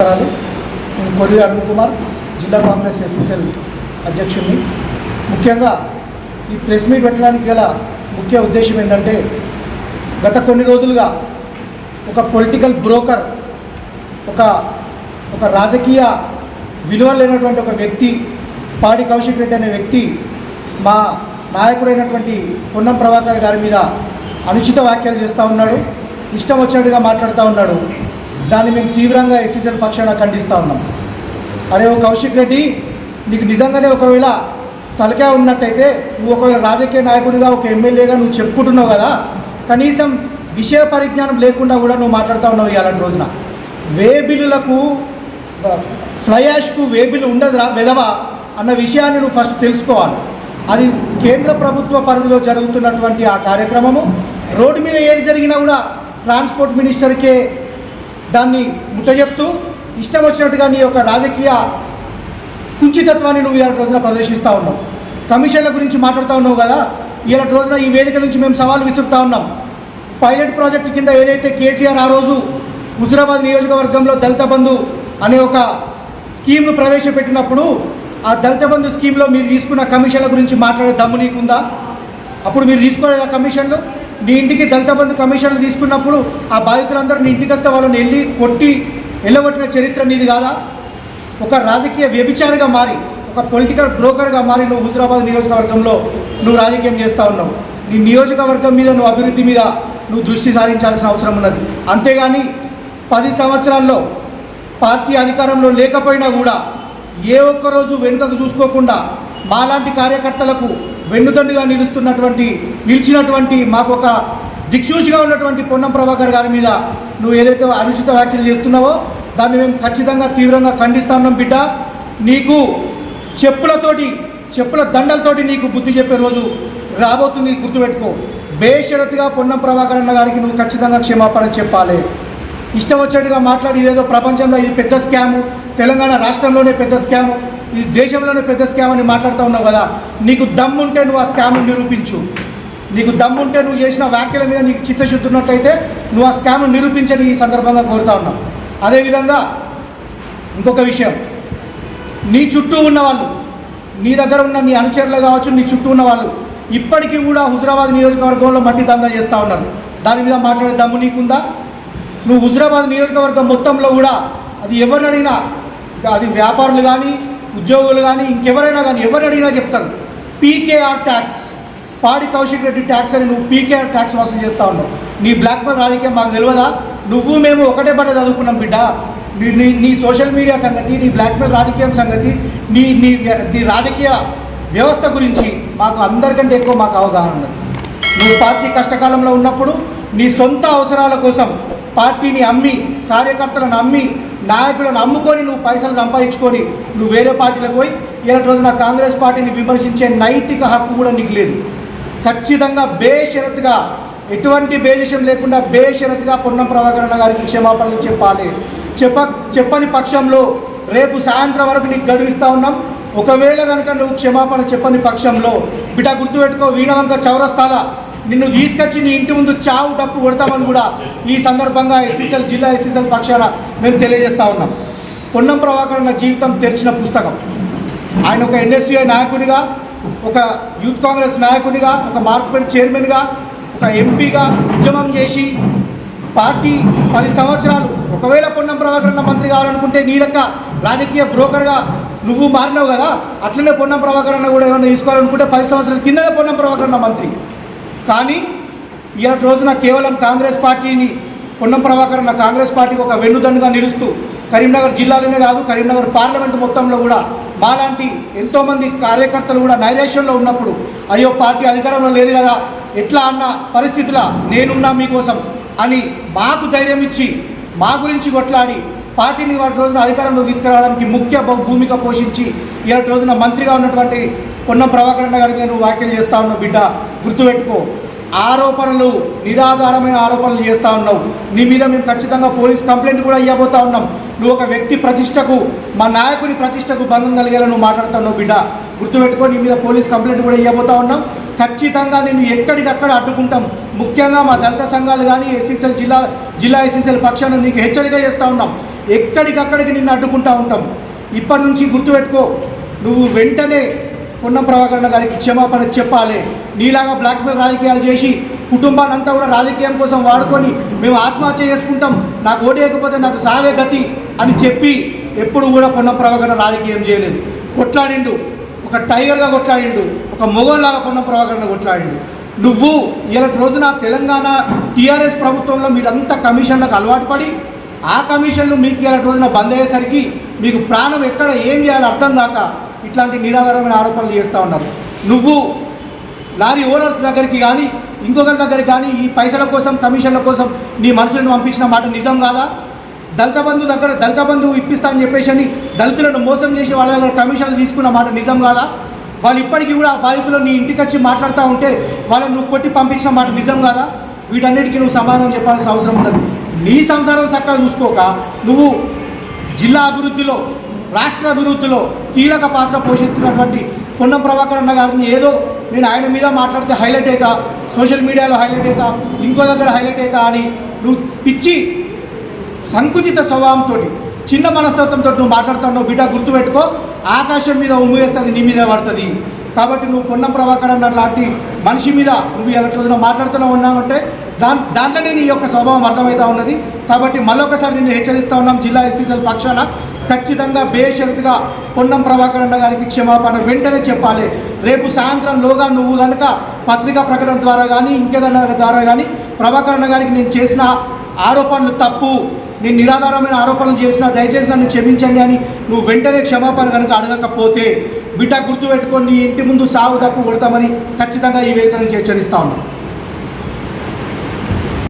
నేను కొరి అరుణ్ కుమార్ జిల్లా కాంగ్రెస్ ఎస్ఎస్ఎల్ అధ్యక్షుడిని. ముఖ్యంగా ఈ ప్రెస్ మీట్ పెట్టడానికి గల ముఖ్య ఉద్దేశం ఏంటంటే గత కొన్ని రోజులుగా ఒక పొలిటికల్ బ్రోకర్ ఒక ఒక రాజకీయ విలువ లేనటువంటి ఒక వ్యక్తి పాడి కౌశిక్ రెడ్డి అనే వ్యక్తి మా నాయకుడైనటువంటి పొన్నం ప్రభాకర్ గారి మీద అనుచిత వ్యాఖ్యలు చేస్తూ ఉన్నాడు ఇష్టం వచ్చినట్టుగా మాట్లాడుతూ ఉన్నాడు. దాన్ని మేము తీవ్రంగా ఎస్సీసీఎల్ పక్షాన ఖండిస్తూ ఉన్నాం. అరే ఓ కౌశిక్ రెడ్డి నీకు నిజంగానే ఒకవేళ తలకే ఉన్నట్టయితే నువ్వు ఒకవేళ రాజకీయ నాయకుడిగా ఒక ఎమ్మెల్యేగా నువ్వు చెప్పుకుంటున్నావు కదా కనీసం విషయ పరిజ్ఞానం లేకుండా కూడా నువ్వు మాట్లాడుతూ ఉన్నావు ఇలాంటి రోజున. వే బిల్లులకు ఫ్లై యాష్కు వే బిల్లు ఉండదురా వెదవా అన్న విషయాన్ని నువ్వు ఫస్ట్ తెలుసుకోవాలి. అది కేంద్ర ప్రభుత్వ పరిధిలో జరుగుతున్నటువంటి ఆ కార్యక్రమము రోడ్డు మీద ఏది జరిగినా కూడా ట్రాన్స్పోర్ట్ మినిస్టర్కే దాన్ని ముట్టజెప్తూ ఇష్టం వచ్చినట్టుగా నీ యొక్క రాజకీయ కుంచితత్వాన్ని నువ్వు ఇలాంటి రోజున ప్రదర్శిస్తూ ఉన్నావు. కమిషన్ల గురించి మాట్లాడుతూ ఉన్నావు కదా ఇలాంటి రోజున ఈ వేదిక నుంచి మేము సవాల్ విసురుతూ ఉన్నాం. పైలట్ ప్రాజెక్టు కింద ఏదైతే కేసీఆర్ ఆ రోజు హుజురాబాద్ నియోజకవర్గంలో దళిత బంధు అనే ఒక స్కీమ్ను ప్రవేశపెట్టినప్పుడు ఆ దళిత బంధు స్కీమ్లో మీరు తీసుకున్న కమిషన్ల గురించి మాట్లాడే దమ్ము నీకుందా? అప్పుడు మీరు తీసుకోలేదా కమిషన్లు? నీ ఇంటికి దళిత బంధు కమిషన్లు తీసుకున్నప్పుడు ఆ బాధితులందరూ నీ ఇంటికి వస్తే వాళ్ళని వెళ్ళి కొట్టి వెళ్ళగొట్టిన చరిత్ర నీది కాదా? ఒక రాజకీయ వ్యభిచారిగా మారి ఒక పొలిటికల్ బ్రోకర్గా మారి నువ్వు హుజరాబాద్ నియోజకవర్గంలో నువ్వు రాజకీయం చేస్తూ ఉన్నావు. నీ నియోజకవర్గం మీద నువ్వు అభివృద్ధి మీద నువ్వు దృష్టి సారించాల్సిన అవసరం ఉన్నది. అంతేగాని పది సంవత్సరాల్లో పార్టీ అధికారంలో లేకపోయినా కూడా ఏ ఒక్క రోజు వెనుకకు చూసుకోకుండా మాలాంటి కార్యకర్తలకు వెన్నుదండుగా నిలుస్తున్నటువంటి నిలిచినటువంటి మాకు ఒక దిక్సూచిగా ఉన్నటువంటి పొన్నం ప్రభాకర్ గారి మీద నువ్వు ఏదైతే అనుచిత వ్యాఖ్యలు చేస్తున్నావో దాన్ని మేము ఖచ్చితంగా తీవ్రంగా ఖండిస్తా ఉన్నాం బిడ్డ. నీకు చెప్పులతోటి చెప్పుల దండలతోటి నీకు బుద్ధి చెప్పే రోజు రాబోతుంది గుర్తుపెట్టుకో. బేషరతుగా పొన్నం ప్రభాకర్ అన్న గారికి నువ్వు ఖచ్చితంగా క్షమాపణ చెప్పాలి. ఇష్టం వచ్చేట్టుగా మాట్లాడి ఇదేదో ప్రపంచంలో ఇది పెద్ద స్కాము. తెలంగాణ రాష్ట్రంలోనే పెద్ద స్కాము ఈ దేశంలోనే పెద్ద స్కామ్ అని మాట్లాడుతూ ఉన్నావు కదా నీకు దమ్ముంటే నువ్వు ఆ స్కామ్ను నిరూపించు. నీకు దమ్ముంటే నువ్వు చేసిన వ్యాఖ్యల మీద నీకు చిత్తశుద్ధి ఉన్నట్టయితే నువ్వు ఆ స్కామ్ను నిరూపించని ఈ సందర్భంగా కోరుతా ఉన్నావు అదేవిధంగా ఇంకొక విషయం నీ చుట్టూ ఉన్న వాళ్ళు నీ దగ్గర ఉన్న నీ అనుచరులు కావచ్చు నీ చుట్టూ ఉన్న వాళ్ళు ఇప్పటికీ కూడా హుజురాబాద్ నియోజకవర్గంలో మట్టి దందా చేస్తూ ఉన్నారు. దాని మీద మాట్లాడే దమ్ము నీకుందా? నువ్వు హుజురాబాద్ నియోజకవర్గం మొత్తంలో కూడా అది ఎవరినడిగినా అది వ్యాపారులు కానీ ఉద్యోగులు కానీ ఇంకెవరైనా కానీ ఎవరు అడిగినా చెప్తారు. పీకేఆర్ ట్యాక్స్ పాడి కౌశిక్ రెడ్డి ట్యాక్స్ అని నువ్వు పీకేఆర్ ట్యాక్స్ వసూలు చేస్తూ ఉన్నావు. నీ బ్లాక్ మెయిల్ రాజకీయం మాకు తెలియదా? నువ్వు మేము ఒకటే పట్ల చదువుకున్నాం బిడ్డ. నీ నీ నీ సోషల్ మీడియా సంగతి నీ బ్లాక్ మెయిల్ రాజకీయం సంగతి నీ నీ నీ రాజకీయ వ్యవస్థ గురించి మాకు అందరికంటే ఎక్కువ మాకు అవగాహన ఉన్నది. నువ్వు పార్టీ కష్టకాలంలో ఉన్నప్పుడు నీ సొంత అవసరాల కోసం పార్టీని అమ్మి కార్యకర్తలను అమ్మి నాయకులను అమ్ముకొని నువ్వు పైసలు సంపాదించుకొని నువ్వు వేరే పార్టీలకు పోయి ఇలాంటి రోజున కాంగ్రెస్ పార్టీని విమర్శించే నైతిక హక్కు కూడా నీకు లేదు. ఖచ్చితంగా బేషరత్గా ఎటువంటి బేజషం లేకుండా బేషరత్గా పొన్నం ప్రభాకరణ గారికి క్షమాపణలు చెప్పాలి. చెప్ప చెప్పని పక్షంలో రేపు సాయంత్రం వరకు నీకు గడువిస్తూ ఉన్నాం. ఒకవేళ కనుక నువ్వు క్షమాపణ చెప్పని పక్షంలో బిడ్డ గుర్తుపెట్టుకో వీణవంక చౌరస్తాల నిన్ను తీసుకొచ్చి నీ ఇంటి ముందు చావు డప్పు కొడతామని కూడా ఈ సందర్భంగా ఎస్సీసీఎల్ జిల్లా ఎస్సీసీఎల్ పక్షాన మేము తెలియజేస్తా ఉన్నాం. పొన్నం ప్రభాకర్ అన్న జీవితం తెరిచిన పుస్తకం. ఆయన ఒక ఎన్ఎస్యుఐ నాయకుడిగా ఒక యూత్ కాంగ్రెస్ నాయకుడిగా ఒక మార్క్ఫెడ్ చైర్మన్గా ఒక ఎంపీగా ఉద్యమం చేసి పార్టీ పది సంవత్సరాలు ఒకవేళ పొన్నం ప్రభాకర్ అన్న మంత్రి కావాలనుకుంటే నీ లెక్క రాజకీయ బ్రోకర్గా నువ్వు మారినావు కదా అట్లనే పొన్నం ప్రభాకర్ అన్న కూడా ఏమైనా తీసుకోవాలనుకుంటే పది సంవత్సరాల కిందనే పొన్నం ప్రభాకర్ అన్న మంత్రి. కానీ ఇలాంటి రోజున కేవలం కాంగ్రెస్ పార్టీని పొన్నం ప్రభాకర్ అన్న కాంగ్రెస్ పార్టీకి ఒక వెన్నుదన్నుగా నిలుస్తూ కరీంనగర్ జిల్లాలోనే కాదు కరీంనగర్ పార్లమెంట్ మొత్తంలో కూడా మాలాంటి ఎంతోమంది కార్యకర్తలు కూడా నైరేషన్లో ఉన్నప్పుడు అయ్యో పార్టీ అధికారంలో లేదు కదా ఎట్లా అన్న పరిస్థితిలో నేనున్నా మీకోసం అని మాకు ధైర్యం ఇచ్చి మా గురించి కొట్లాడి పార్టీని వాటి రోజున అధికారంలో తీసుకురావడానికి ముఖ్య భూమిక పోషించి ఇవాటి రోజున మంత్రిగా ఉన్నటువంటి పొన్నం ప్రభాకరణ గారికి నేను వ్యాఖ్యలు చేస్తా ఉన్న బిడ్డ. గుర్తుపెట్టుకో. ఆరోపణలు నిరాధారమైన ఆరోపణలు చేస్తూ ఉన్నావు. నీ మీద మేము ఖచ్చితంగా పోలీస్ కంప్లైంట్ కూడా ఇవ్వబోతా ఉన్నాం. నువ్వు ఒక వ్యక్తి ప్రతిష్టకు మా నాయకుని ప్రతిష్టకు భంగం కలిగేలా నువ్వు మాట్లాడుతున్నావు బిడ్డ. గుర్తుపెట్టుకో నీ మీద పోలీస్ కంప్లైంట్ కూడా ఇవ్వబోతా ఉన్నాం. ఖచ్చితంగా నేను ఎక్కడికక్కడ అడ్డుకుంటాం. ముఖ్యంగా మా దళిత సంఘాలు కానీ ఎస్సీసీఎల్ జిల్లా జిల్లా ఎస్సీసీఎల్ పక్షాన నీకు హెచ్చరిక చేస్తూ ఉన్నాం. ఎక్కడికక్కడికి నిన్ను అడ్డుకుంటూ ఉంటాం. ఇప్పటి నుంచి గుర్తుపెట్టుకో నువ్వు వెంటనే పొన్నం ప్రభాకరణ గారికి క్షమాపణ చెప్పాలి. నీలాగా బ్లాక్మెయిల్ రాజకీయాలు చేసి కుటుంబాన్ని అంతా కూడా రాజకీయం కోసం వాడుకొని మేము ఆత్మహత్య చేసుకుంటాం. నాకు ఓటేయకపోతే నాకు సావే గతి అని చెప్పి ఎప్పుడు కూడా పొన్నం ప్రభాకరణ రాజకీయం చేయలేదు. కొట్లాడిండు. ఒక టైగర్గా కొట్లాడిండు. ఒక మొగోళ్ళలాగా పొన్నం ప్రభాకరణ కొట్లాడిండు. నువ్వు ఇలా రోజున తెలంగాణ టీఆర్ఎస్ ప్రభుత్వంలో మీరంతా కమిషన్లకు అలవాటు పడి ఆ కమిషన్లు మీకు ఇలా రోజున బంద్ అయ్యేసరికి మీకు ప్రాణం ఎక్కడ ఏం చేయాలో అర్థం కాక ఇట్లాంటి నిరాధారమైన ఆరోపణలు చేస్తూ ఉన్నారు. నువ్వు లారీ ఓనర్స్ దగ్గరికి కానీ ఇంకొకరి దగ్గరికి కానీ ఈ పైసల కోసం కమిషన్ల కోసం నీ మనుషులను పంపించిన మాట నిజం కాదా? దళిత బంధు దగ్గర దళిత బంధువు ఇప్పిస్తా అని చెప్పేసి అని దళితులను మోసం చేసి వాళ్ళ దగ్గర కమిషన్లు తీసుకున్న మాట నిజం కాదా? వాళ్ళు ఇప్పటికీ కూడా ఆ బాధితులు నీ ఇంటికి వచ్చి మాట్లాడుతూ ఉంటే వాళ్ళని నువ్వు కొట్టి పంపించిన మాట నిజం కాదా? వీటన్నిటికీ నువ్వు సమాధానం చెప్పాల్సిన అవసరం ఉండదు నీ సంసారం చక్కగా చూసుకోక నువ్వు జిల్లా అభివృద్ధిలో రాష్ట్ర అభివృద్ధిలో కీలక పాత్ర పోషిస్తున్నటువంటి పొన్నం ప్రభాకర్ అన్న గారిని ఏదో నేను ఆయన మీద మాట్లాడితే హైలైట్ అవుతా సోషల్ మీడియాలో హైలైట్ అవుతా ఇంకో దగ్గర హైలైట్ అవుతా అని నువ్వు పిచ్చి సంకుచిత స్వభావంతో చిన్న మనస్తత్వంతో నువ్వు మాట్లాడుతున్నావు బిడ్డ గుర్తుపెట్టుకో ఆకాశం మీద ఉమ్ము వేస్తుంది నీ మీద పడుతుంది. కాబట్టి నువ్వు పొన్నం ప్రభాకర్ అన్న లాంటి మనిషి మీద నువ్వు ఎలా రోజున మాట్లాడుతున్నావు ఉన్నావంటే దాని దాంట్లోనే నీ యొక్క స్వభావం అర్థమవుతా ఉన్నది. కాబట్టి మళ్ళొకసారి నిన్ను హెచ్చరిస్తూ ఉన్నాం జిల్లా ఎస్సీసీఎల్ పక్షాన ఖచ్చితంగా బేషరతుగా పొన్నం ప్రభాకర్ అన్న గారికి క్షమాపణ వెంటనే చెప్పాలి. రేపు సాయంత్రంలోగా నువ్వు కనుక పత్రికా ప్రకటన ద్వారా కానీ ఇంకేదన్నా ద్వారా కానీ ప్రభాకర్ అన్న గారికి నేను చేసిన ఆరోపణలు తప్పు. నేను నిరాధారమైన ఆరోపణలు చేసిన దయచేసి నన్ను క్షమించండి అని నువ్వు వెంటనే క్షమాపణ కనుక అడగకపోతే బిడ్డ గుర్తుపెట్టుకొని పెట్టుకొని ఇంటి ముందు సాగు తప్పు కొడతామని ఖచ్చితంగా ఈ వేదిక హెచ్చరిస్తా ఉన్నాను.